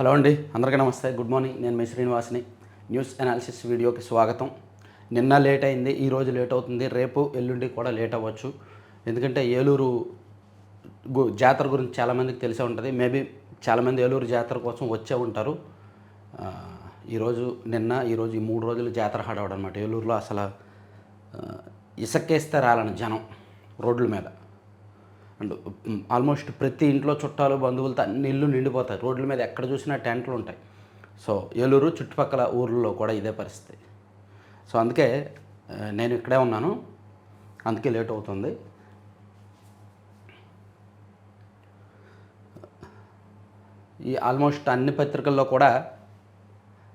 Hello అండి అందరికీ నమస్తే. Good morning. నేను మీ శ్రీనివాస్ని. న్యూస్ అనాలిసిస్ వీడియోకి స్వాగతం. నిన్న లేట్ అయింది ఈరోజు లేట్ అవుతుంది. రేపు ఎల్లుండి కూడా లేట్ అవ్వచ్చు. ఎందుకంటే ఏలూరు గు- జాతర గురించి చాలామందికి తెలిసే ఉంటుంది. మేబీ చాలామంది ఏలూరు జాతర కోసం వచ్చే ఉంటారు. ఈరోజు నిన్న ఈరోజు ఈ మూడు రోజులు జాతర హడవడం అనమాట ఏలూరులో అసలు ఇసక్కేస్తే రాలని జనం రోడ్ల మీద. అండ్ ఆల్మోస్ట్ ప్రతి ఇంట్లో చుట్టాలు బంధువులతో అన్ని ఇల్లు నిండిపోతాయి. రోడ్ల మీద ఎక్కడ చూసినా టెంట్లు ఉంటాయి. సో ఏలూరు చుట్టుపక్కల ఊర్లలో కూడా ఇదే పరిస్థితి. సో అందుకే నేను ఇక్కడే ఉన్నాను. అందుకే లేట్ అవుతుంది. ఈ ఆల్మోస్ట్ అన్ని పత్రికల్లో కూడా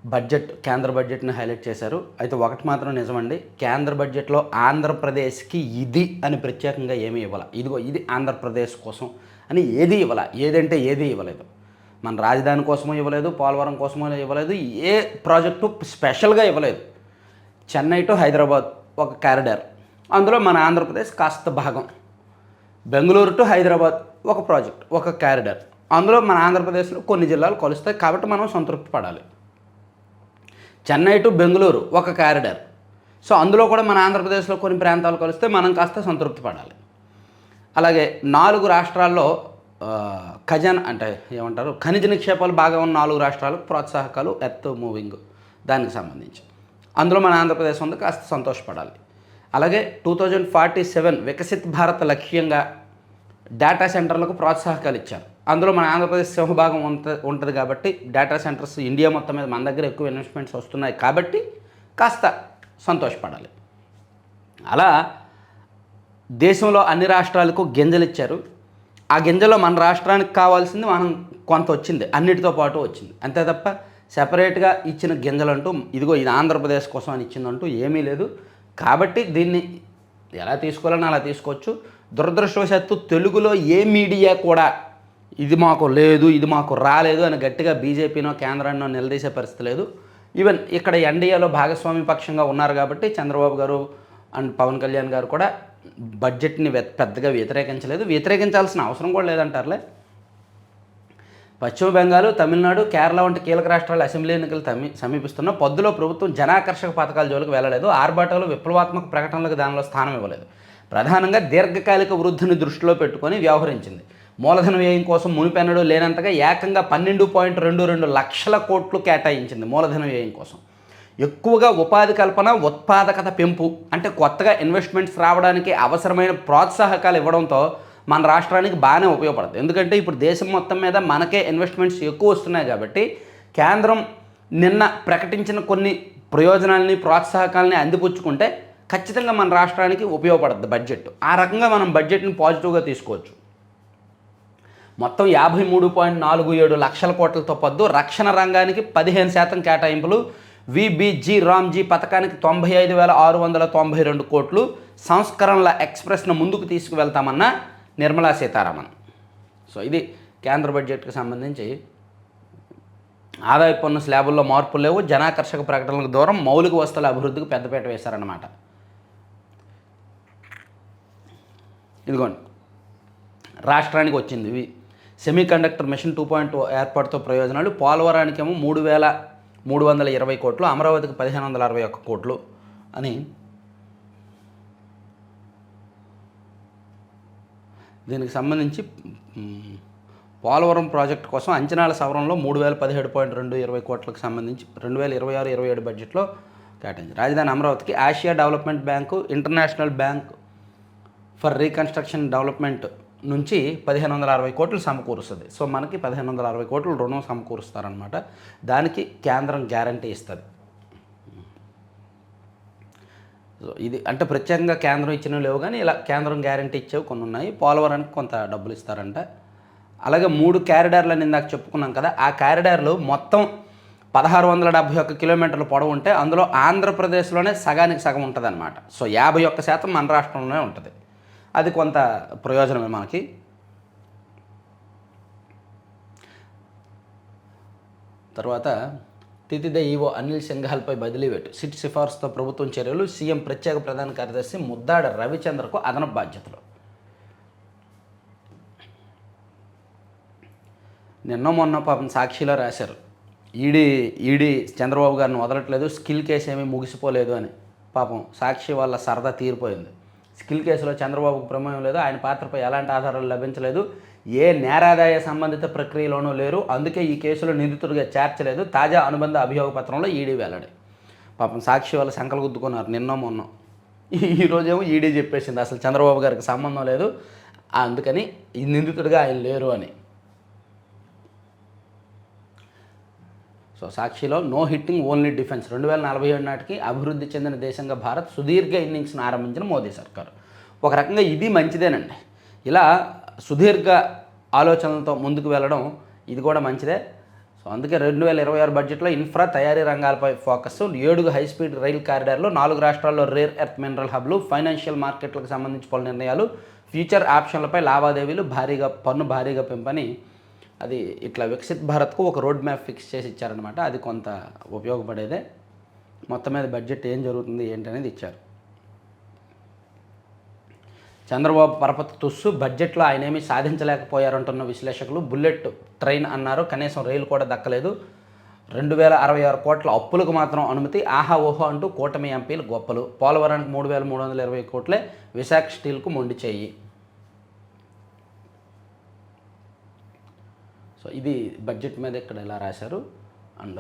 బడ్జెట్ కేంద్ర బడ్జెట్ని హైలైట్ చేశారు. అయితే ఒకటి మాత్రం నిజమండి కేంద్ర బడ్జెట్లో ఆంధ్రప్రదేశ్కి ఇది అని ప్రత్యేకంగా ఏమీ ఇవ్వాల. ఇదిగో ఇది ఆంధ్రప్రదేశ్ కోసం అని ఏది ఇవ్వాల. ఏదంటే ఏది ఇవ్వలేదు. మన రాజధాని కోసమో ఇవ్వలేదు పోలవరం కోసమో ఇవ్వలేదు ఏ ప్రాజెక్టు స్పెషల్గా ఇవ్వలేదు. చెన్నై టు హైదరాబాద్ ఒక క్యారిడర్ అందులో మన ఆంధ్రప్రదేశ్ కాస్త భాగం. బెంగళూరు టు హైదరాబాద్ ఒక ప్రాజెక్ట్ ఒక క్యారిడర్ అందులో మన ఆంధ్రప్రదేశ్లో కొన్ని జిల్లాలు కలుస్తాయి కాబట్టి మనం సంతృప్తి పడాలి. చెన్నై టు బెంగళూరు ఒక క్యారిడర్ సో అందులో కూడా మన ఆంధ్రప్రదేశ్లో కొన్ని ప్రాంతాలు కలిస్తే మనం కాస్త సంతృప్తి పడాలి. అలాగే నాలుగు రాష్ట్రాల్లో ఖజాన్ అంటే ఏమంటారు? ఖనిజ నిక్షేపాలు బాగా ఉన్న నాలుగు రాష్ట్రాలకు ప్రోత్సాహకాలు ఎర్త్ మూవింగ్ దానికి సంబంధించి. అందులో మన ఆంధ్రప్రదేశ్ ఉంది కాస్త సంతోషపడాలి. అలాగే two thousand forty seven Viksit Bharat లక్ష్యంగా డేటా సెంటర్లకు ప్రోత్సాహకాలు ఇచ్చారు. అందులో మన ఆంధ్రప్రదేశ్ సింహభాగం ఉంట ఉంటుంది కాబట్టి డేటా సెంటర్స్ ఇండియా మొత్తం మీద మన దగ్గర ఎక్కువ ఇన్వెస్ట్మెంట్స్ వస్తున్నాయి కాబట్టి కాస్త సంతోషపడాలి. అలా దేశంలో అన్ని రాష్ట్రాలకు గింజలు ఇచ్చారు. ఆ గింజలో మన రాష్ట్రానికి కావాల్సింది మనం కొంత వచ్చింది. అన్నిటితో పాటు వచ్చింది. అంతే తప్ప సెపరేట్గా ఇచ్చిన గింజలు అంటూ ఇదిగో ఇది ఆంధ్రప్రదేశ్ కోసం అని ఇచ్చిందంటూ ఏమీ లేదు. కాబట్టి దీన్ని ఎలా తీసుకోవాలని అలా తీసుకోవచ్చు. దురదృష్టవశాత్తు తెలుగులో ఏ మీడియా కూడా ఇది మాకు లేదు ఇది మాకు రాలేదు అని గట్టిగా బీజేపీనో కేంద్రాన్నో నిలదీసే పరిస్థితి లేదు. ఈవెన్ ఇక్కడ ఎన్డీఏలో భాగస్వామి పక్షంగా ఉన్నారు కాబట్టి చంద్రబాబు గారు అండ్ పవన్ కళ్యాణ్ గారు కూడా బడ్జెట్ని పెద్దగా వ్యతిరేకించలేదు. వ్యతిరేకించాల్సిన అవసరం కూడా లేదంటారులే. పశ్చిమ బెంగాల్ తమిళనాడు కేరళ వంటి కీలక రాష్ట్రాల అసెంబ్లీ ఎన్నికలు తమి సమీపిస్తున్న పొద్దులో ప్రభుత్వం జనాకర్షక పథకాల జోలికి వెళ్ళలేదు. ఆర్భాటాలు విప్లవాత్మక ప్రకటనలకు దానిలో స్థానం ఇవ్వలేదు. ప్రధానంగా దీర్ఘకాలిక వృద్ధిని దృష్టిలో పెట్టుకొని వ్యవహరించింది. మూలధన వ్యయం కోసం మునిపెన్నడూ లేనంతగా ఏకంగా పన్నెండు పాయింట్ రెండు రెండు లక్షల కోట్లు కేటాయించింది మూలధన వ్యయం కోసం. ఎక్కువగా ఉపాధి కల్పన ఉత్పాదకత పెంపు అంటే కొత్తగా ఇన్వెస్ట్మెంట్స్ రావడానికి అవసరమైన ప్రోత్సాహకాలు ఇవ్వడంతో మన రాష్ట్రానికి బాగానే ఉపయోగపడుతుంది ఎందుకంటే ఇప్పుడు దేశం మొత్తం మీద మనకే ఇన్వెస్ట్మెంట్స్ ఎక్కువ వస్తున్నాయి కాబట్టి కేంద్రం నిన్న ప్రకటించిన కొన్ని ప్రయోజనాలని ప్రోత్సాహకాలని అందిపుచ్చుకుంటే ఖచ్చితంగా మన రాష్ట్రానికి ఉపయోగపడుతుంది బడ్జెట్. ఆ రకంగా మనం బడ్జెట్ని పాజిటివ్గా తీసుకోవచ్చు. మొత్తం యాభై మూడు పాయింట్ నాలుగు ఏడు లక్షల కోట్లతో పద్దు రక్షణ రంగానికి పదిహేను శాతం కేటాయింపులు. విబిజి రామ్జీ పథకానికి తొంభై ఐదు వేల ఆరు వందల తొంభై రెండు కోట్లు. సంస్కరణల ఎక్స్ప్రెస్ను ముందుకు తీసుకువెళ్తామన్న నిర్మలా సీతారామన్. సో ఇది కేంద్ర బడ్జెట్కి సంబంధించి ఆదాయ పన్ను స్లాబుల్లో మార్పులు లేవు. జనాకర్షక ప్రకటనలకు దూరం మౌలిక వస్తువుల అభివృద్ధికి పెద్దపీట వేశారన్నమాట. ఇదిగోండి. రాష్ట్రానికి వచ్చింది semiconductor semi conductor mission two point ఏర్పాటుతో ప్రయోజనాలు. పోలవరానికేమో మూడు వేల మూడు వందల ఇరవై కోట్లు అమరావతికి పదిహేను వందల అరవై ఒక్క కోట్లు అని దీనికి సంబంధించి పోలవరం ప్రాజెక్ట్ కోసం అంచనాల సవరంలో మూడు వేల పదిహేడు పాయింట్ రెండు ఇరవై కోట్లకు సంబంధించి రెండు వేల ఇరవై ఆరు ఇరవై ఏడు బడ్జెట్లో కేటాయించి రాజధాని అమరావతికి Asia development bank international bank for reconstruction development నుంచి పదిహేను వందల అరవై కోట్లు సమకూరుస్తుంది. సో మనకి పదిహేను వందల అరవై కోట్లు రుణం సమకూరుస్తారనమాట దానికి కేంద్రం గ్యారంటీ ఇస్తుంది. సో ఇది అంటే ప్రత్యేకంగా కేంద్రం ఇచ్చినవి లేవు కానీ ఇలా కేంద్రం గ్యారంటీ ఇచ్చేవి కొన్ని ఉన్నాయి పోలవరానికి కొంత డబ్బులు ఇస్తారంట అలాగే మూడు క్యారిడార్లు అని ఇందాక చెప్పుకున్నాం కదా ఆ క్యారిడార్లు మొత్తం పదహారు వందల డెబ్భై ఒక్క కిలోమీటర్ల పొడవు ఉంటే అందులో ఆంధ్రప్రదేశ్లోనే సగానికి సగం ఉంటుంది అనమాట సో యాభై ఒక్క శాతం మన రాష్ట్రంలోనే ఉంటుంది. అది కొంత ప్రయోజనమే మనకి. తర్వాత తితిద ఈవో అనిల్ సింఘాల్పై బదిలీ వేటు సిట్ సిఫార్సుతో ప్రభుత్వం చర్యలు సీఎం ప్రత్యేక ప్రధాన కార్యదర్శి ముద్దాడ రవిచంద్రకు అదనపు బాధ్యతలు. నిన్న మొన్న పాపం సాక్షిలో రాశారు. ఈడీ ఈడీ చంద్రబాబు గారిని వదలట్లేదు స్కిల్ కేసు ఏమీ ముగిసిపోలేదు అని. పాపం సాక్షి వాళ్ళ సరదా తీరిపోయింది. స్కిల్ కేసులో చంద్రబాబుకు ప్రమేయం లేదు ఆయన పాత్రపై ఎలాంటి ఆధారాలు లభించలేదు ఏ నేరాదాయ సంబంధిత ప్రక్రియలోనూ లేరు అందుకే ఈ కేసులో నిందితుడిగా చేర్చలేదు తాజా అనుబంధ అభియోగ పత్రంలో ఈడీ వెల్లడి. పాపం సాక్షి వాళ్ళు శంకలు గుద్దుకున్నారు నిన్న మొన్న. ఈ- ఈ రోజేమో ఈడీ చెప్పేసింది అసలు చంద్రబాబు గారికి సంబంధం లేదు అందుకని ఈ నిందితుడిగా ఆయన లేరు అని. సో సాక్షిలో నో హిట్టింగ్ ఓన్లీ డిఫెన్స్. రెండు వేల నలభై ఏడు నాటికి అభివృద్ధి చెందిన దేశంగా భారత్ సుదీర్ఘ ఇన్నింగ్స్ను ఆరంభించిన మోదీ సర్కారు. ఒక రకంగా ఇది మంచిదేనండి. ఇలా సుదీర్ఘ ఆలోచనలతో ముందుకు వెళ్ళడం ఇది కూడా మంచిదే. సో అందుకే రెండు వేల ఇరవై ఆరు బడ్జెట్లో ఇన్ఫ్రా తయారీ రంగాలపై ఫోకస్ ఏడుగు హై స్పీడ్ రైల్ కారిడార్లు నాలుగు రాష్ట్రాల్లో రేర్ ఎర్త్ మినరల్ హబ్లు ఫైనాన్షియల్ మార్కెట్లకు సంబంధించి పలు నిర్ణయాలు ఫ్యూచర్ ఆప్షన్లపై లావాదేవీలు భారీగా పన్ను భారీగా పెంపని అది ఇట్లా వికసిత్ భారత్కు ఒక రోడ్ మ్యాప్ ఫిక్స్ చేసి ఇచ్చారనమాట అది కొంత ఉపయోగపడేదే. మొత్తం మీద బడ్జెట్ ఏం జరుగుతుంది ఏంటి అనేది ఇచ్చారు. చంద్రబాబు పరపతి తుస్సు బడ్జెట్లో ఆయన ఏమీ సాధించలేకపోయారంటున్న విశ్లేషకులు బుల్లెట్ ట్రైన్ అన్నారు. కనీసం రైలు కూడా దక్కలేదు. రెండు వేల అరవై ఆరు కోట్ల అప్పులకు మాత్రం అనుమతి. ఆహా ఓహో అంటూ కూటమి ఎంపీలు గొప్పలు. పోలవరానికి మూడు వేల మూడు వందల ఇరవై కోట్లే విశాఖ స్టీల్కు మొండి చేయి. సో ఇది బడ్జెట్ మీద ఇక్కడ ఇలా రాశారు? అండ్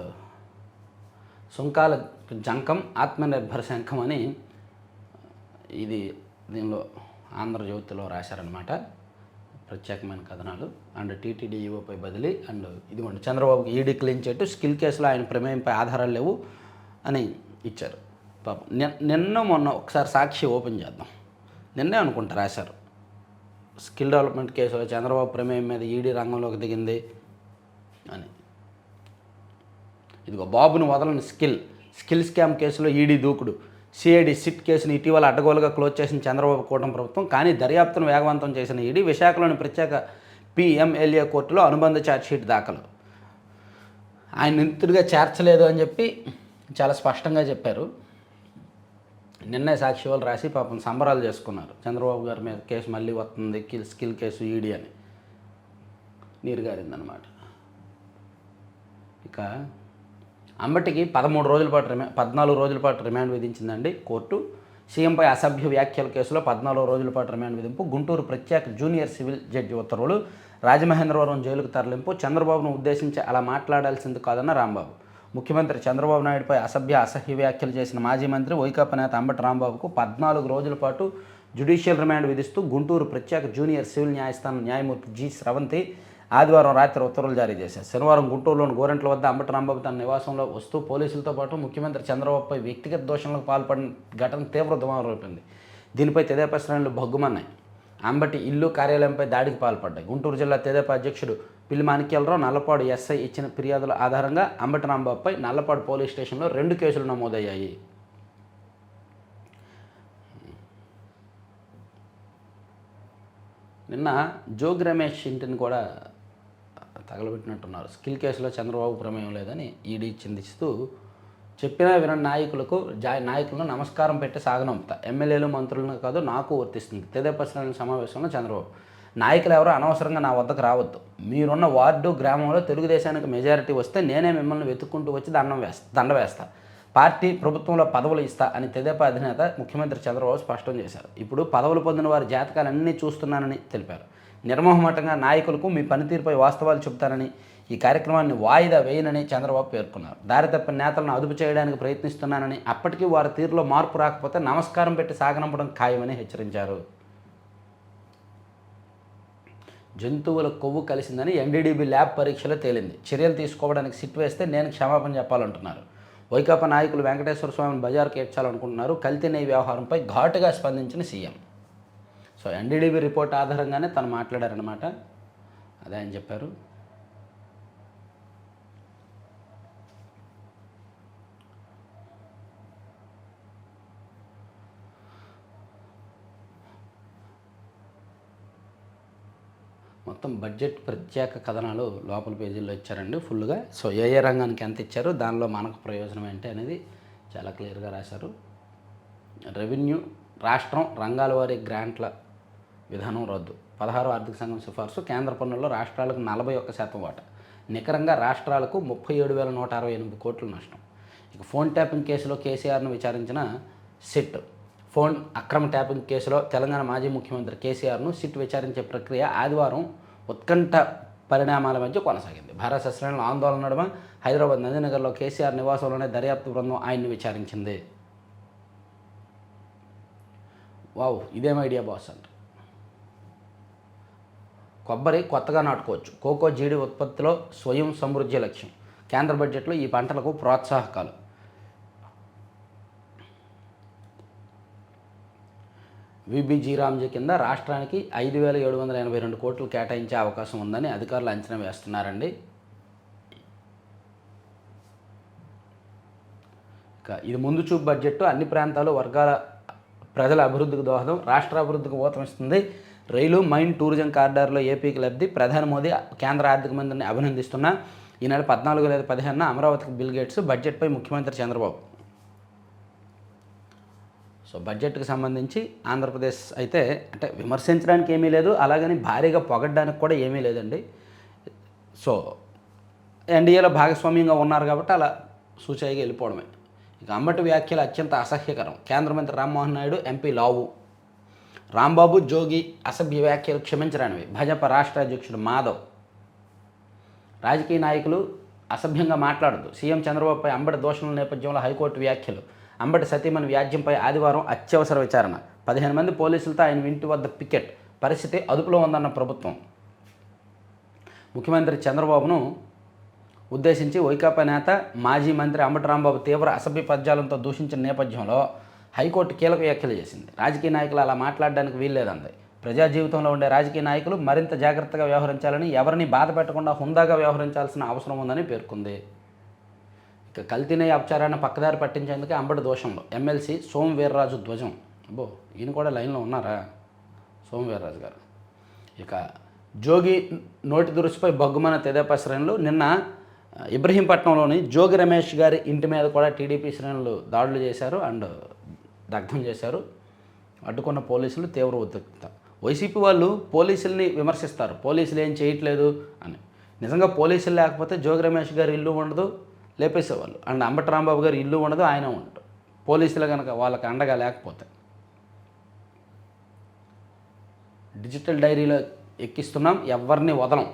సుంకాల జంకం ఆత్మనిర్భర శంఖం అని ఇది దీనిలో ఆంధ్రజ్యోతిలో రాశారనమాట ప్రత్యేకమైన కథనాలు. అండ్ టీటీడీఈఓపై బదిలీ. అండ్ ఇదిగోండి చంద్రబాబుకి ఈడీ క్లీన్ చేయట్టు స్కిల్ కేసులో ఆయన ప్రమేయంపై ఆధారాలు లేవు అని ఇచ్చారు. పాపం నిన్న మొన్న ఒకసారి సాక్షి ఓపెన్ చేద్దాం. నిన్నే అనుకుంటా రాశారు. స్కిల్ డెవలప్మెంట్ కేసులో చంద్రబాబు ప్రమేయం మీద ఈడీ రంగంలోకి దిగింది. అని. ఇదిగో బాబును వదలని స్కిల్ స్కిల్ స్కామ్ కేసులో ఈడీ దూకుడు. సిఐడి సిట్ కేసును ఇటీవల అడ్డగోలుగా క్లోజ్ చేసిన చంద్రబాబు కూటమి ప్రభుత్వం కానీ దర్యాప్తును వేగవంతం చేసిన ఈడీ విశాఖలోని ప్రత్యేక పిఎంఎల్ఏ కోర్టులో అనుబంధ ఛార్జ్షీట్ దాఖలు. ఆయన నిందితుడిగా చేర్చలేదు అని చెప్పి చాలా స్పష్టంగా చెప్పారు. నిన్నే సాక్షి వాళ్ళు రాసి పాపం సంబరాలు చేసుకున్నారు. చంద్రబాబు గారి మీద కేసు మళ్ళీ వస్తుంది కిల్ స్కిల్ కేసు ఈడీ అని. నీరు గారిందనమాట ఇక అంబటికి పదమూడు రోజుల పాటు రిమా పద్నాలుగు రోజుల పాటు రిమాండ్ విధించిందండి కోర్టు. సీఎంపై అసభ్య వ్యాఖ్యల కేసులో పద్నాలుగు రోజుల పాటు రిమాండ్ విధింపు. గుంటూరు ప్రత్యేక జూనియర్ సివిల్ జడ్జి ఉత్తర్వులు. రాజమహేంద్రవరం జైలుకు తరలింపు. చంద్రబాబును ఉద్దేశించి అలా మాట్లాడాల్సింది కాదన్న రాంబాబు. ముఖ్యమంత్రి చంద్రబాబు నాయుడుపై అసభ్య అసహ్య వ్యాఖ్యలు చేసిన మాజీ మంత్రి వైకాపా నేత అంబటి రాంబాబుకు పద్నాలుగు రోజుల పాటు జ్యుడిషియల్ రిమాండ్ విధిస్తూ గుంటూరు ప్రత్యేక జూనియర్ సివిల్ న్యాయస్థానం న్యాయమూర్తి జి. స్రవంతి ఆదివారం రాత్రి ఉత్తర్వులు జారీ చేశారు. శనివారం గుంటూరులోని గోరెంట్ల వద్ద అంబటి రాంబాబు తన నివాసంలో వస్తూ పోలీసులతో పాటు ముఖ్యమంత్రి చంద్రబాబుపై వ్యక్తిగత దోషణలకు పాల్పడిన ఘటన తీవ్ర దుమారం దీనిపై తెదేపా శ్రేణులు భగ్గుమన్నాయి. అంబటి ఇల్లు కార్యాలయంపై దాడికి పాల్పడ్డాయి. గుంటూరు జిల్లా తెదేపా అధ్యక్షుడు పిల్లి మాణిక్యాలరావు నల్లపాడు ఎస్ఐ ఇచ్చిన ఫిర్యాదుల ఆధారంగా అంబటి రాంబాబుపై నల్లపాడు పోలీస్ స్టేషన్లో రెండు కేసులు నమోదయ్యాయి. నిన్న జోగ్ రమేష్ ఇంటిని కూడా తగలబెట్టినట్టున్నారు. స్కిల్ కేసులో చంద్రబాబు ప్రమేయం లేదని ఈడీ చిందిస్తూ చెప్పినా వినని నాయకులకు జా నాయకులను నమస్కారం పెట్టి సాగనంపుతా ఎమ్మెల్యేలు మంత్రులను కాదు నాకు వర్తిస్తుంది. తెదేపా శ్రేణుల సమావేశంలో చంద్రబాబు. నాయకులు ఎవరో అనవసరంగా నా వద్దకు రావద్దు. మీరున్న వార్డు గ్రామంలో తెలుగుదేశానికి మెజారిటీ వస్తే నేనే మిమ్మల్ని వెతుక్కుంటూ వచ్చి దండం వేస్తా దండ వేస్తా. పార్టీ ప్రభుత్వంలో పదవులు ఇస్తా అని తెదేపా అధినేత ముఖ్యమంత్రి చంద్రబాబు స్పష్టం చేశారు. ఇప్పుడు పదవులు పొందిన వారి జాతకాలన్నీ చూస్తున్నానని తెలిపారు. నిర్మోహమాటంగా నాయకులకు మీ పనితీరుపై వాస్తవాలు చెబుతారని ఈ కార్యక్రమాన్ని వాయిదా వేయనని చంద్రబాబు పేర్కొన్నారు. దారి తప్పిన నేతలను అదుపు చేయడానికి ప్రయత్నిస్తున్నానని అప్పటికీ వారి తీరులో మార్పు రాకపోతే నమస్కారం పెట్టి సాగనంపడం ఖాయమని హెచ్చరించారు. జంతువుల కొవ్వు కలిసిందని ఎన్డీడీబీ ల్యాబ్ పరీక్షలో తేలింది. చర్యలు తీసుకోవడానికి సిట్ వేస్తే నేను క్షమాపణ చెప్పాలంటున్నారు. వైకాపా నాయకులు వెంకటేశ్వర స్వామిని బజార్కు ఏడ్చాలనుకుంటున్నారు. కల్తీ నెయ్యి వ్యవహారంపై ఘాటుగా స్పందించిన సీఎం. సో ఎన్డీడీబీ రిపోర్ట్ ఆధారంగానే తను మాట్లాడారనమాట అదే అని చెప్పారు. మొత్తం బడ్జెట్ ప్రత్యేక కథనాలు లోపల పేజీల్లో ఇచ్చారండి ఫుల్గా సో ఏ ఏ రంగానికి ఎంత ఇచ్చారు దానిలో మనకు ప్రయోజనం ఏంటి అనేది చాలా క్లియర్గా రాశారు. రెవెన్యూ రాష్ట్రం రంగాల వారి గ్రాంట్ల విధానం రద్దు. పదహారు ఆర్థిక సంఘం సిఫార్సు కేంద్ర పన్నుల్లో రాష్ట్రాలకు నలభై ఒక్క శాతం వాటా. నికరంగా రాష్ట్రాలకు ముప్పై ఏడు వేల నూట అరవై ఎనిమిది కోట్ల నష్టం. ఇక ఫోన్ ట్యాపింగ్ కేసులో కేసీఆర్ను విచారించిన సిట్. ఫోన్ అక్రమ ట్యాపింగ్ కేసులో తెలంగాణ మాజీ ముఖ్యమంత్రి కేసీఆర్ను సిట్ విచారించే ప్రక్రియ ఆదివారం ఉత్కంఠ పరిణామాల మధ్య కొనసాగింది. భారత శ్రేణుల ఆందోళన నడుమ హైదరాబాద్ నందినగర్లో కేసీఆర్ నివాసంలోనే దర్యాప్తు బృందం ఆయన్ని విచారించింది. వావ్ ఇదేం ఐడియా బాస్ అంటారు కొబ్బరి కొత్తగా నాటుకోవచ్చు. కోకో జీడి ఉత్పత్తిలో స్వయం సమృద్ధి లక్ష్యం. కేంద్ర బడ్జెట్లో ఈ పంటలకు ప్రోత్సాహకాలు. విబిజీ రామ్జీ కింద రాష్ట్రానికి ఐదు వేల ఏడు వందల ఎనభై రెండు కోట్లు కేటాయించే అవకాశం ఉందని అధికారులు అంచనా వేస్తున్నారండి. ఇక ఇది ముందు చూపు బడ్జెట్ అన్ని ప్రాంతాలు వర్గాల ప్రజల అభివృద్ధికి దోహదం. రాష్ట్ర అభివృద్ధికి ఊతమిస్తుంది. రైలు మైండ్ టూరిజం కారిడార్లో ఏపీకి లబ్ధి. ప్రధాని మోదీ కేంద్ర ఆర్థిక మంత్రిని అభినందిస్తున్నా. ఈ నెల పద్నాలుగు లేదా పదిహేనున అమరావతికి బిల్ గేట్స్ బడ్జెట్పై ముఖ్యమంత్రి చంద్రబాబు. సో బడ్జెట్కి సంబంధించి ఆంధ్రప్రదేశ్ అయితే అంటే విమర్శించడానికి ఏమీ లేదు. అలాగని భారీగా పొగడ్డానికి కూడా ఏమీ లేదండి. సో ఎన్డీఏలో భాగస్వామ్యంగా ఉన్నారు కాబట్టి అలా సూచాయిగా వెళ్ళిపోవడమే. ఇక అంబటి వ్యాఖ్యలు అత్యంత అసహ్యకరం. కేంద్ర మంత్రి రామ్మోహన్ నాయుడు ఎంపీ లావు. రాంబాబు జోగి అసభ్య వ్యాఖ్యలు క్షమించరానివి. భాజపా రాష్ట్ర అధ్యక్షుడు మాధవ్. రాజకీయ నాయకులు అసభ్యంగా మాట్లాడదు సీఎం చంద్రబాబుపై అంబటి దోషణల నేపథ్యంలో హైకోర్టు వ్యాఖ్యలు. అంబటి సతీమణి వ్యాజ్యంపై ఆదివారం అత్యవసర విచారణ. పదిహేను మంది పోలీసులతో ఆయన ఇంటి వద్ద పికెట్. పరిస్థితి అదుపులో ఉందన్న ప్రభుత్వం. ముఖ్యమంత్రి చంద్రబాబును ఉద్దేశించి వైకాపా నేత మాజీ మంత్రి అంబటి రాంబాబు తీవ్ర అసభ్య పద్యాలంతో దూషించిన నేపథ్యంలో హైకోర్టు కీలక వ్యాఖ్యలు చేసింది. రాజకీయ నాయకులు అలా మాట్లాడడానికి వీల్లేదంది. ప్రజా జీవితంలో ఉండే రాజకీయ నాయకులు మరింత జాగ్రత్తగా వ్యవహరించాలని ఎవరిని బాధ పెట్టకుండా హుందాగా వ్యవహరించాల్సిన అవసరం ఉందని పేర్కొంది. ఇక కల్తీనయ్య అపచారాన్ని పక్కదారి పట్టించేందుకే అంబటి దోషంలో. ఎమ్మెల్సీ సోము వీర్రాజు ధ్వజం. అబ్బో ఈయన కూడా లైన్లో ఉన్నారా? సోము వీర్రాజు గారు. ఇక జోగి నోటి దురుసుపై బగ్గుమన తెదేపా శ్రేణులు. నిన్న ఇబ్రహీంపట్నంలోని జోగి రమేష్ గారి ఇంటి మీద కూడా టీడీపీ శ్రేణులు దాడులు చేశారు. అండ్ దగ్ధం చేశారు. అడ్డుకున్న పోలీసులు తీవ్ర ఉద్రిక్త. వైసీపీ వాళ్ళు పోలీసుల్ని విమర్శిస్తారు. పోలీసులు ఏం చేయట్లేదు అని. నిజంగా పోలీసులు లేకపోతే జోగి రమేష్ గారి ఇల్లు ఉండదు లేపేసేవాళ్ళు. అండ్ అంబటి రాంబాబు గారి ఇల్లు ఉండదు ఆయన ఉండదు పోలీసులు కనుక వాళ్ళకి అండగా లేకపోతే. డిజిటల్ డైరీలో ఎక్కిస్తున్నాం ఎవరిని వదలం.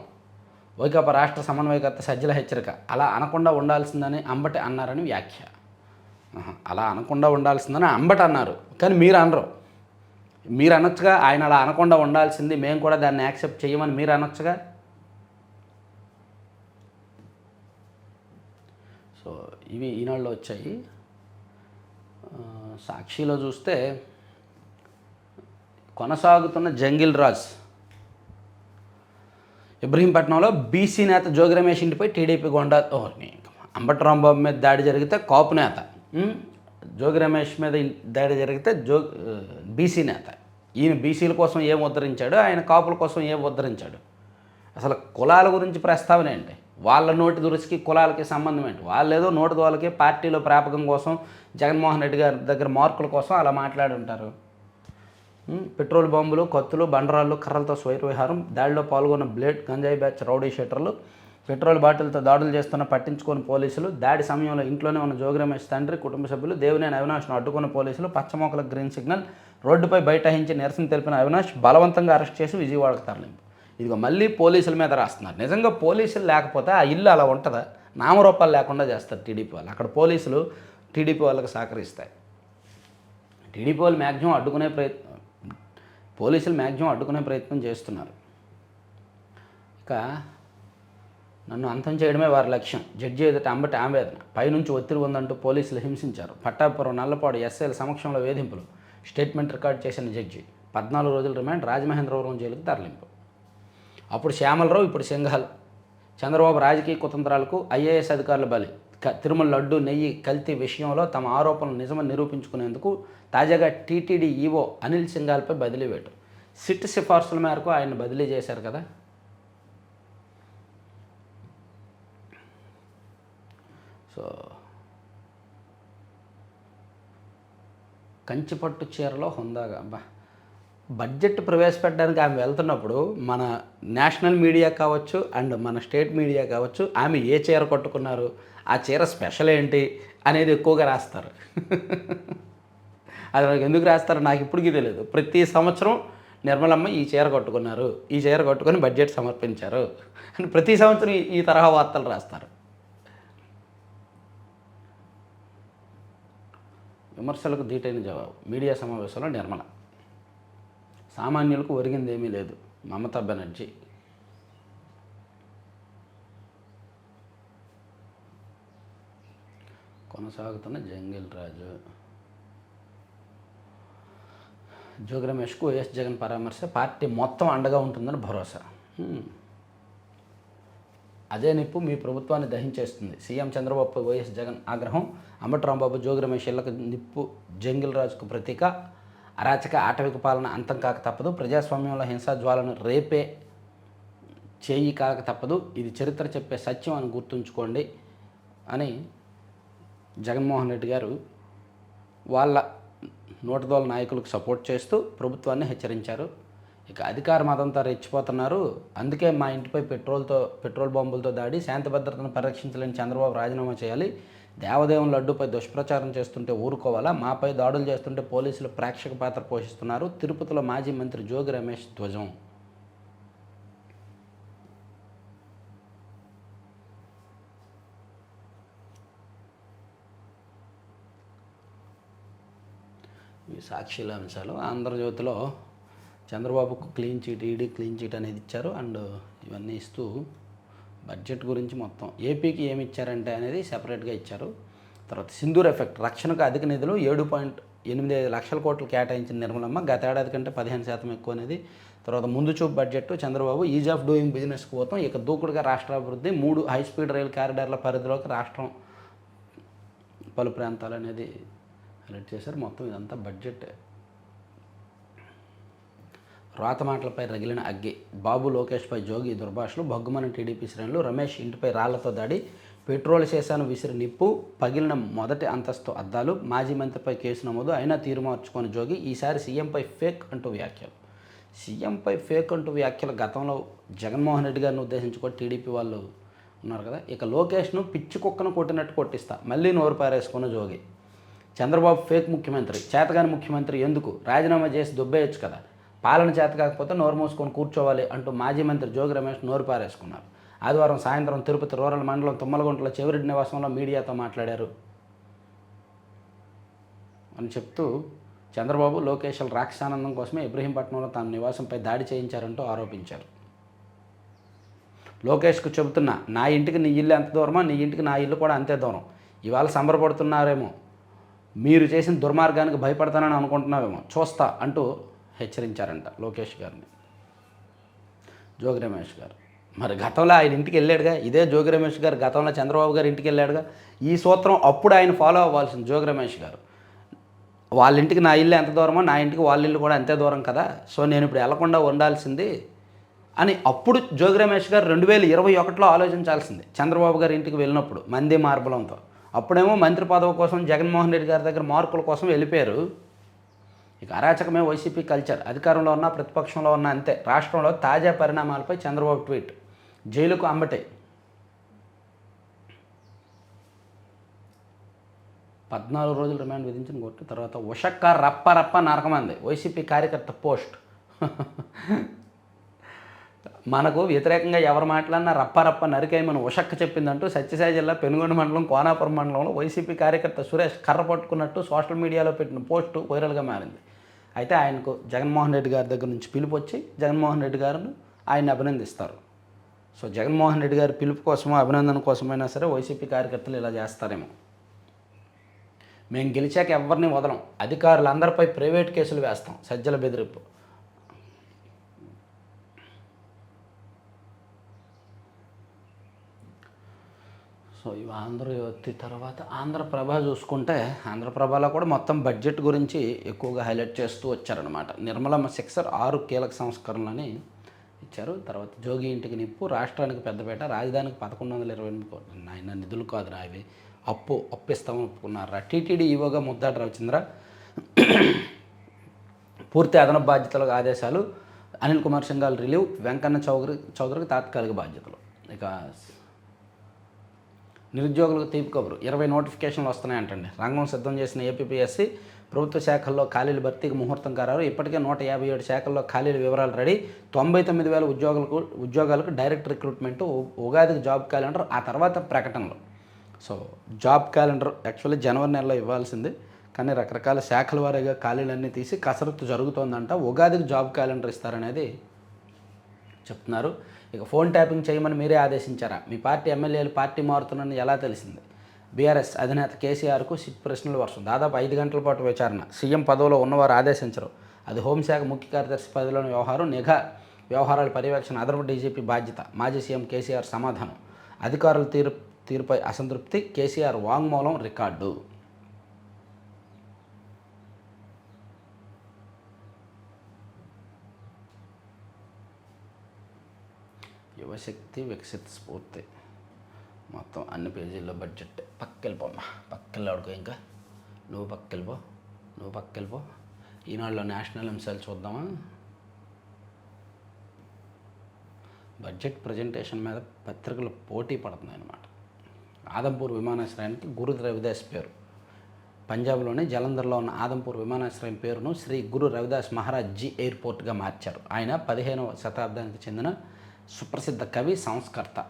వైకాపా రాష్ట్ర సమన్వయకర్త సజ్జల హెచ్చరిక. అలా అనకుండా ఉండాల్సిందని అంబటి అన్నారని వ్యాఖ్య. అలా అనకుండా ఉండాల్సిందని అంబట్ అన్నారు. కానీ మీరు అనరు. మీరు అనొచ్చుగా ఆయన అలా అనకుండా ఉండాల్సింది మేము కూడా దాన్ని యాక్సెప్ట్ చేయమని మీరు అనొచ్చుగా? సో ఇవి ఈనాళ్ళు వచ్చాయి. సాక్షిలో చూస్తే కొనసాగుతున్న జంగిల్ రాజ్. ఇబ్రహీంపట్నంలో బీసీ నేత జోగి రమేష్ ఇంటిపై టీడీపీ గొండా ఓ అంబటి రాంబాబు మీద దాడి జరిగితే కాపు నేత. జోగి రమేష్ మీద దాడి జరిగితే జో బీసీ నేత. ఈయన బీసీల కోసం ఏం ఉద్ధరించాడు ఆయన కాపుల కోసం ఏం ఉద్ధరించాడు. అసలు కులాల గురించి ప్రస్తావన ఏంటి? వాళ్ళ నోటి దురుసుకి కులాలకి సంబంధం ఏంటి? వాళ్ళు ఏదో నోటి దోలకి పార్టీలో ప్రాపకం కోసం జగన్మోహన్ రెడ్డి గారి దగ్గర మార్కుల కోసం అలా మాట్లాడి ఉంటారు. పెట్రోల్ బాంబులు కత్తులు బండరాళ్ళు కర్రలతో స్వైర విహారం దాడిలో పాల్గొన్న బ్లేడ్ గంజాయి బ్యాచ్ రౌడీ షీటర్లు పెట్రోల్ బాటిల్తో దాడులు చేస్తున్న పట్టించుకొని పోలీసులు దాడి సమయంలో ఇంట్లోనే ఉన్న జోగిరమేష్ తండ్రి కుటుంబ సభ్యులు దేవినేని అవినాష్ను అడ్డుకున్న పోలీసులు పచ్చమోకల గ్రీన్ సిగ్నల్ రోడ్డుపై బైఠాయించి నిరసన తెలిపిన అవినాష్ బలవంతంగా అరెస్ట్ చేసి విజయవాడకు తరలింపు. ఇదిగో మళ్ళీ పోలీసుల మీద రాస్తున్నారు. నిజంగా పోలీసులు లేకపోతే ఆ ఇల్లు అలా ఉంటుందా? నామరూపాలు లేకుండా చేస్తారు టీడీపీ వాళ్ళు. అక్కడ పోలీసులు టీడీపీ వాళ్ళకి సహకరిస్తాయి. టీడీపీ వాళ్ళు మ్యాక్సిమం అడ్డుకునే ప్రయత్నం పోలీసులు మ్యాక్సిమం అడ్డుకునే ప్రయత్నం చేస్తున్నారు. ఇక నన్ను అంతం చేయడమే వారి లక్ష్యం. జడ్జి ఎదుట అంబటి ఆవేదన పైనుంచి ఒత్తిడి ఉందంటూ పోలీసులు హింసించారు. పట్టాపురం నల్లపాడు ఎస్ఐల సమక్షంలో వేధింపులు. స్టేట్మెంట్ రికార్డ్ చేసిన జడ్జి. పద్నాలుగు రోజుల రిమాండ్ రాజమహేంద్రవరం జైలుకు తరలింపు. అప్పుడు శ్యామలరావు ఇప్పుడు సింఘాల్ చంద్రబాబు రాజకీయ కుతంత్రాలకు ఐఏఎస్ అధికారుల బలి. క- తిరుమల లడ్డు నెయ్యి కల్తీ విషయంలో తమ ఆరోపణలు నిజమని నిరూపించుకునేందుకు తాజాగా టీటీడీ ఈవో అనిల్ సింఘాల్పై బదిలీ వేటు. సిట్ సిఫార్సుల మేరకు ఆయన బదిలీ చేశారు కదా. సో కంచిపట్టు చీరలో హుందాగా అబ్బా. బడ్జెట్ ప్రవేశపెట్టడానికి ఆమె వెళ్తున్నప్పుడు మన నేషనల్ మీడియా కావచ్చు అండ్ మన స్టేట్ మీడియా కావచ్చు ఆమె ఏ చీర కట్టుకున్నారు ఆ చీర స్పెషల్ ఏంటి అనేది ఎక్కువగా రాస్తారు. అది నాకు ఎందుకు రాస్తారో? నాకు ఇప్పటికీ తెలియదు ప్రతి సంవత్సరం నిర్మలమ్మ ఈ చీర కట్టుకున్నారు ఈ చీర కట్టుకొని బడ్జెట్ సమర్పించారు అని ప్రతి సంవత్సరం ఈ తరహా వార్తలు రాస్తారు. విమర్శలకు ధీటైన జవాబు. మీడియా సమావేశంలో నిర్మల. సామాన్యులకు ఒరిగింది ఏమీ లేదు. మమతా బెనర్జీ. కొనసాగుతున్న జంగిల్ రాజు. జోగి రమేష్కు వైఎస్ జగన్ పరామర్శ పార్టీ మొత్తం అండగా ఉంటుందని భరోసా. అదే నిప్పు మీ ప్రభుత్వాన్ని దహించేస్తుంది. సీఎం చంద్రబాబు వైఎస్ జగన్ ఆగ్రహం అంబటరాంబాబు జోగి రమేష్ ఇళ్ళకు నిప్పు జంగిల్ రాజుకు ప్రతీక. అరాచక ఆటవిక పాలన అంతం కాక తప్పదు. ప్రజాస్వామ్యంలో హింసా జ్వాలను రేపే చేయి కాక తప్పదు. ఇది చరిత్ర చెప్పే సత్యం అని గుర్తుంచుకోండి అని జగన్మోహన్ రెడ్డి గారు వాళ్ళ నోటదోల నాయకులకు సపోర్ట్ చేస్తూ ప్రభుత్వాన్ని హెచ్చరించారు. ఇక అధికార మతంతా రెచ్చిపోతున్నారు. అందుకే మా ఇంటిపై పెట్రోల్తో పెట్రోల్ బాంబులతో దాడి శాంతి భద్రతను పరిరక్షించలేని చంద్రబాబు రాజీనామా చేయాలి. దేవదేవుని లడ్డుపై దుష్ప్రచారం చేస్తుంటే ఊరుకోవాలా? మాపై దాడులు చేస్తుంటే పోలీసులు ప్రేక్షక పాత్ర పోషిస్తున్నారు. తిరుపతిలో మాజీ మంత్రి జోగి రమేష్ ధ్వజం. ఈ సాక్షిల అంశాలు ఆంధ్రజ్యోతిలో చంద్రబాబుకు clean chit ED clean chit అనేది ఇచ్చారు. అండ్ ఇవన్నీ ఇస్తూ బడ్జెట్ గురించి మొత్తం ఏపీకి ఏమి ఇచ్చారంటే అనేది సెపరేట్గా ఇచ్చారు. తర్వాత సింధూర్ ఎఫెక్ట్ రక్షణకు అధిక నిధులు ఏడు పాయింట్ ఎనిమిది ఐదు లక్షల కోట్లు కేటాయించిన నిర్మలమ్మ గత ఏడాది కంటే పదిహేను శాతం ఎక్కువ అనేది. తర్వాత ముందు చూపు budget Chandrababu ease of doing బిజినెస్కి పోతాం. ఇక దూకుడుగా రాష్ట్ర అభివృద్ధి మూడు హై స్పీడ్ రైలు కారిడార్ల పరిధిలోకి రాష్ట్రం పలు ప్రాంతాలు అనేది హైలైట్ చేశారు. మొత్తం ఇదంతా బడ్జెట్ రాత మాటలపై రగిలిన అగ్గి. బాబు లోకేష్పై జోగి దుర్భాషలు. భగ్గుమని టీడీపీ శ్రేణులు రమేష్ ఇంటిపై రాళ్ళతో దాడి. పెట్రోల్ చేశాను విసిరి నిప్పు. పగిలిన మొదటి అంతస్తు అద్దాలు. మాజీ మంత్రిపై కేసు నమోదు. అయినా తీరు మార్చుకొని జోగి. ఈసారి సీఎంపై ఫేక్ అంటూ వ్యాఖ్యలు. సీఎంపై ఫేక్ అంటూ వ్యాఖ్యలు గతంలో జగన్మోహన్ రెడ్డి గారిని ఉద్దేశించి కూడా టీడీపీ వాళ్ళు ఉన్నారు కదా. ఇక లోకేష్ను పిచ్చి కుక్కను కొట్టినట్టు కొట్టిస్తా. మళ్ళీ నోరు పారేసుకున్న జోగి. చంద్రబాబు ఫేక్ ముఖ్యమంత్రి. చేతగాని ముఖ్యమంత్రి ఎందుకు? రాజీనామా చేసి దుబ్బేయచ్చు కదా. పాలన చేత కాకపోతే నోరు మూసుకొని కూర్చోవాలి అంటూ మాజీ మంత్రి జోగి రమేష్ నోరు పారేసుకున్నారు. ఆదివారం సాయంత్రం తిరుపతి రూరల్ మండలం తుమ్మలగుంటలో చెవిరెడ్డి నివాసంలో మీడియాతో మాట్లాడారు. అని చెప్తూ చంద్రబాబు లోకేష్ల రాక్షసానందం కోసమే ఇబ్రహీంపట్నంలో తన నివాసంపై దాడి చేయించారంటూ ఆరోపించారు. లోకేష్కు చెబుతున్నా నా ఇంటికి నీ ఇల్లు ఎంత దూరమో నీ ఇంటికి నా ఇల్లు కూడా అంతే దూరం. ఇవాళ సంబరపడుతున్నారేమో. మీరు చేసిన దుర్మార్గానికి భయపడతానని అనుకుంటున్నావేమో. చూస్తా అంటూ హెచ్చరించారంట లోకేష్ గారిని. జోగి రమేష్ గారు. మరి గతంలో ఆయన ఇంటికి వెళ్ళాడుగా? ఇదే జోగి రమేష్ గారు గతంలో చంద్రబాబు గారు ఇంటికి వెళ్ళాడుగా? ఈ సూత్రం అప్పుడు ఆయన ఫాలో అవ్వాల్సింది జోగి రమేష్ గారు. వాళ్ళ ఇంటికి నా ఇల్లు ఎంత దూరమో నా ఇంటికి వాళ్ళ ఇల్లు కూడా అంతే దూరం కదా? సో నేను ఇప్పుడు వెళ్ళకుండా ఉండాల్సింది అని అప్పుడు జోగి రమేష్ గారు రెండు వేల ఇరవై ఒకటిలో ఆలోచించాల్సింది చంద్రబాబు గారి ఇంటికి వెళ్ళినప్పుడు మంది మార్బలంతో. అప్పుడేమో మంత్రి పదవి కోసం జగన్మోహన్ రెడ్డి గారి దగ్గర మార్కుల కోసం వెళ్ళిపోయారు. ఇక అరాచకమే వైసీపీ కల్చర్. అధికారంలో ఉన్న ప్రతిపక్షంలో ఉన్న అంతే. రాష్ట్రంలో తాజా పరిణామాలపై చంద్రబాబు ట్వీట్. జైలుకు అంబటే. పద్నాలుగు రోజులు రిమాండ్ విధించిన కోర్టు తర్వాత ఉషక్క రప్ప రప్ప నరకమంది. వైసీపీ కార్యకర్త పోస్ట్. మనకు వ్యతిరేకంగా ఎవరు మాట్లాడినా రప్ప రప్ప నరికేయమని ఉషక్క చెప్పిందంటూ సత్యసాయి జిల్లా పెనుగొండ మండలం కోనాపురం మండలంలో వైసీపీ కార్యకర్త సురేష్ కర్ర పట్టుకున్నట్టు సోషల్ మీడియాలో పెట్టిన పోస్టు వైరల్గా మారింది. అయితే ఆయనకు జగన్మోహన్ రెడ్డి గారి దగ్గర నుంచి పిలుపు వచ్చి జగన్మోహన్ రెడ్డి గారిని ఆయన అభినందిస్తారు. సో జగన్మోహన్ రెడ్డి గారి పిలుపు కోసమో అభినందన కోసమైనా సరే వైసీపీ కార్యకర్తలు ఇలా చేస్తారేమో. మేము గెలిచాక ఎవరిని వదలం? అధికారులందరిపై ప్రైవేట్ కేసులు వేస్తాం సజ్జల బెదిరింపు. సో ఇవి ఆంధ్రజ్యోతి తర్వాత ఆంధ్రప్రభ చూసుకుంటే ఆంధ్రప్రభలో కూడా మొత్తం బడ్జెట్ గురించి ఎక్కువగా హైలైట్ చేస్తూ వచ్చారనమాట నిర్మలమ్మ సిక్సర్ ఆరు కీలక సంస్కరణలని ఇచ్చారు. తర్వాత జోగి ఇంటికి నిప్పు రాష్ట్రానికి పెద్దపేట రాజధానికి పదకొండు వందల ఇరవై ఎనిమిది కోట్లు. నాయన నిధులు కాదురా ఇవి. అప్పు అప్పిస్తామని ఒప్పుకున్నారా టీటీడీ ఈవోగా ముద్దాడు రవిచంద్ర. పూర్తి అదనపు బాధ్యతలకు ఆదేశాలు. అనిల్ కుమార్ సింగాల్ రిలీవ్. వెంకన్న చౌదరి చౌదరికి తాత్కాలిక బాధ్యతలు. ఇక నిరుద్యోగులకు తీపి కబురు ఇరవై నోటిఫికేషన్లు వస్తున్నాయంటండి. రంగం సిద్ధం చేసిన ఏపీఎస్సీ ప్రభుత్వ శాఖల్లో ఖాళీల భర్తీకి ముహూర్తం ఖరారు ఇప్పటికే నూట యాభై ఏడు శాఖల్లో ఖాళీల వివరాలు రెడీ. తొంభై తొమ్మిది వేల ఉద్యోగులకు ఉద్యోగాలకు డైరెక్ట్ రిక్రూట్మెంట్ ఉగాదికి జాబ్ క్యాలెండర్ ఆ తర్వాత ప్రకటనలు. సో జాబ్ క్యాలెండర్ యాక్చువల్లీ జనవరి నెలలో ఇవ్వాల్సింది. కానీ రకరకాల శాఖల వారీగా ఖాళీలన్నీ తీసి కసరత్తు జరుగుతోందంట. ఉగాదికి జాబ్ క్యాలెండర్ ఇస్తారనేది చెప్తున్నారు. ఇక ఫోన్ ట్యాపింగ్ చేయమని మీరే ఆదేశించారా? మీ పార్టీ ఎమ్మెల్యేలు పార్టీ మారుతున్నారని ఎలా తెలిసింది? బీఆర్ఎస్ అధినేత కేసీఆర్కు సిట్ ప్రశ్నల వర్షం. దాదాపు ఐదు గంటల పాటు విచారణ. సీఎం పదవిలో ఉన్నవారు ఆదేశించరు. అది హోంశాఖ ముఖ్య కార్యదర్శి పదవిలోని వ్యవహారం నిఘా వ్యవహారాల పర్యవేక్షణ అదనపు డీజీపీ బాధ్యత. మాజీ సీఎం కేసీఆర్ సమాధానం. అధికారుల తీరు తీరుపై అసంతృప్తి. కేసీఆర్ వాంగ్మూలం రికార్డు. యువశక్తి వికసిత స్ఫూర్తి. మొత్తం అన్ని పేజీల్లో బడ్జెట్ పక్కెళ్ళిపోమ్మా పక్కెళ్ళాడుకో ఇంకా. నువ్వు పక్కెళ్ళిపో. నువ్వు పక్కెళ్ళిపో. ఈనాడులో నేషనల్ అంశాలు చూద్దామా? బడ్జెట్ ప్రజెంటేషన్ మీద పత్రికలు పోటీ పడుతున్నాయి అన్నమాట. ఆదంపూర్ విమానాశ్రయానికి గురు రవిదాస్ పేరు. పంజాబ్లోని జలంధర్లో ఉన్న ఆదంపూర్ విమానాశ్రయం పేరును శ్రీ గురు రవిదాస్ మహారాజ్ జీ ఎయిర్పోర్ట్గా మార్చారు. ఆయన పదిహేనవ శతాబ్దానికి చెందిన సుప్రసిద్ధ కవి సంస్కర్త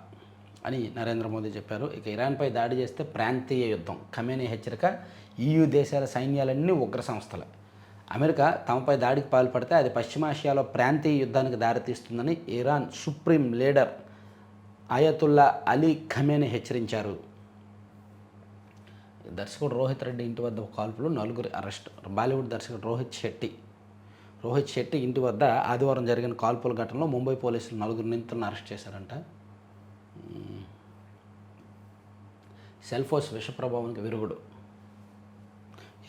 అని నరేంద్ర మోదీ చెప్పారు. ఇక ఇరాన్పై దాడి చేస్తే ప్రాంతీయ యుద్ధం ఖమేనీ హెచ్చరిక ఈయూ దేశాల సైన్యాలన్నీ ఉగ్ర సంస్థలే. అమెరికా తమపై దాడికి పాల్పడితే అది పశ్చిమాసియాలో ప్రాంతీయ యుద్ధానికి దారితీస్తుందని Iran supreme leader Ayatollah Ali Khamenei హెచ్చరించారు. దర్శకుడు రోహిత్ రెడ్డి ఇంటి వద్ద కాల్పులు నలుగురి అరెస్ట్ బాలీవుడ్ దర్శకుడు రోహిత్ శెట్టి రోహిత్ శెట్టి ఇంటి వద్ద ఆదివారం జరిగిన కాల్పుల ఘటనలో ముంబై పోలీసులు నలుగురు నిందితులను అరెస్ట్ చేశారంట. సెల్ సెల్ఫోస్ విష ప్రభావానికి విరుగుడు.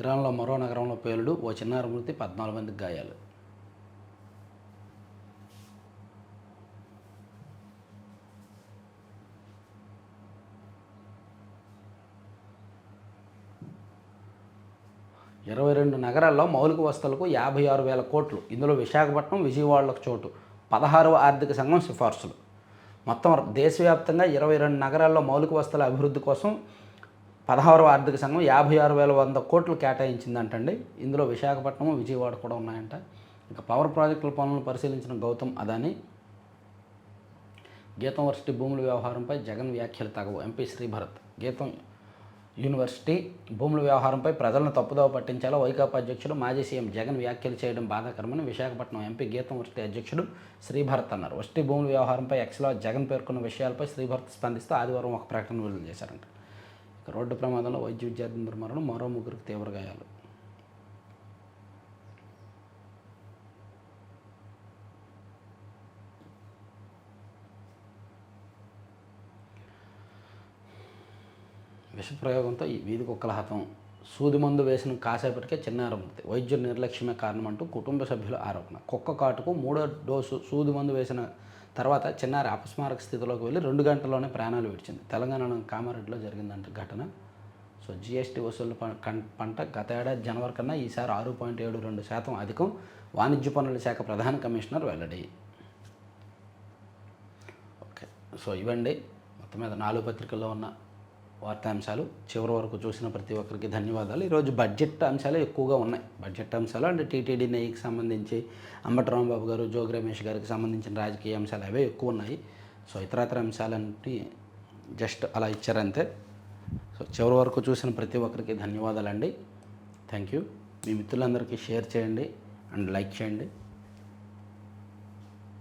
ఇరాన్లో మరో నగరంలో పేలుడు. ఓ చిన్నారి మృతి పద్నాలుగు మందికి గాయాలు. ఇరవై రెండు నగరాల్లో మౌలిక వస్తువులకు యాభై ఆరు వేల కోట్లు. ఇందులో విశాఖపట్నం విజయవాడలకు చోటు. పదహారవ ఆర్థిక సంఘం సిఫార్సులు. మొత్తం దేశవ్యాప్తంగా ఇరవై రెండు నగరాల్లో మౌలిక వస్తువుల అభివృద్ధి కోసం పదహారవ ఆర్థిక సంఘం యాభై ఆరు వేల వంద కోట్లు కేటాయించిందంటండి. ఇందులో విశాఖపట్నం విజయవాడ కూడా ఉన్నాయంట. ఇక పవర్ ప్రాజెక్టుల పనులను పరిశీలించిన గౌతమ్ అదాని గీతం వర్సిటీ భూముల వ్యవహారంపై జగన్ వ్యాఖ్యలు తగవు. ఎంపీ శ్రీభరత్ గీతం యూనివర్సిటీ భూముల వ్యవహారంపై ప్రజలను తప్పుదోవ పట్టించేలా వైకాపా అధ్యక్షుడు మాజీ సీఎం జగన్ వ్యాఖ్యలు చేయడం బాధాకరమని విశాఖపట్నం ఎంపీ గీతం వర్సిటీ అధ్యక్షుడు శ్రీభరత్ అన్నారు. వర్సిటీ భూముల వ్యవహారంపై ఎక్స్లో జగన్ పేర్కొన్న విషయాలపై శ్రీభరత్ స్పందిస్తూ ఆదివారం ఒక ప్రకటన విడుదల చేశారంట రోడ్డు ప్రమాదంలో వైద్య విద్యార్థి మరణం మరో ముగ్గురికి తీవ్ర గాయాలు. విషప్రయోగంతో ఈ వీధి కుక్కల హతం. సూది మందు వేసిన కాసేపటికే చిన్నారి వైద్యుల నిర్లక్ష్యమే కారణమంటూ కుటుంబ సభ్యుల ఆరోపణ. కుక్క కాటుకు మూడో డోసు సూది మందు వేసిన తర్వాత చిన్నారి అపస్మారక స్థితిలోకి వెళ్ళి రెండు గంటల్లోనే ప్రాణాలు విడిచింది. తెలంగాణలో కామారెడ్డిలో జరిగిందంట ఘటన. సో జిఎస్టీ వసూలు పంట గత ఏడాది జనవరి కన్నా ఈసారి ఆరు పాయింట్ ఏడు రెండు శాతం అధికం. వాణిజ్య పన్నుల శాఖ ప్రధాన కమిషనర్ వెల్లడి. ఓకే. సో ఇవండి మొత్తం మీద నాలుగు పత్రికల్లో ఉన్న వార్తాంశాలు చివరి వరకు చూసిన ప్రతి ఒక్కరికి ధన్యవాదాలు. ఈరోజు బడ్జెట్ అంశాలు ఎక్కువగా ఉన్నాయి. బడ్జెట్ అంశాలు అంటే టీటీడీ నెయ్యికి సంబంధించి అంబటరాంబాబు గారు జోగి రమేష్ గారికి సంబంధించిన రాజకీయ అంశాలు అవే ఎక్కువ ఉన్నాయి. సో ఇతరత్ర అంశాలంటే జస్ట్ అలా ఇచ్చారంతే సో చివరి వరకు చూసిన ప్రతి ఒక్కరికి ధన్యవాదాలండి. Thank you. మీ మిత్రులందరికీ షేర్ చేయండి అండ్ లైక్ చేయండి.